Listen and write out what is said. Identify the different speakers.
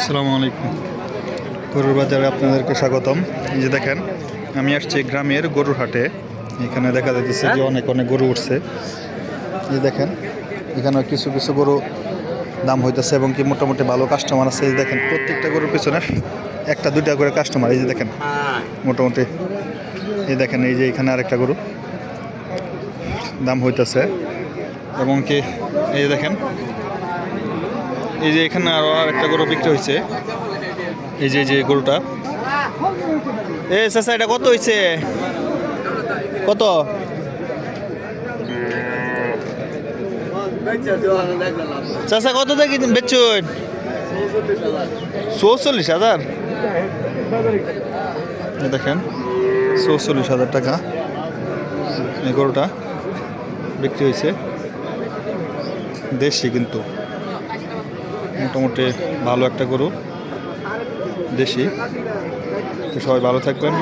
Speaker 1: আসসালামু আলাইকুম। গরুর বাজারে আপনাদেরকে স্বাগতম। এই যে দেখেন, আমি আসছি গ্রামের গরুর হাটে। এখানে দেখা যাচ্ছে যে অনেক অনেক গরু উঠছে। যে দেখেন এখানে কিছু কিছু গরু দাম হইতেছে এবং কি মোটামুটি ভালো কাস্টমার আছে। এই দেখেন, প্রত্যেকটা গরুর পিছনে একটা, দুইটা করে কাস্টমার এই যে দেখেন, মোটামুটি। এই দেখেন, এই যে এখানে আরেকটা গরু। দাম হইতেছে। এবং কি, এই দেখেন এই যে এখানে আরও আর একটা গরু বিক্রি হয়েছে। এই যে যে গরুটা। এ চাচা, এটা কত হয়েছে? কত? চাচা, কত দেখি বেচুন। চৌচল্লিশ হাজার? দেখেন, চৌচল্লিশ হাজার টাকা। এই গরুটা বিক্রি হয়েছে। দেশি কিন্তু। মোটামুটি ভালো একটা গরু দেশি। তো সবাই ভালো থাকবেন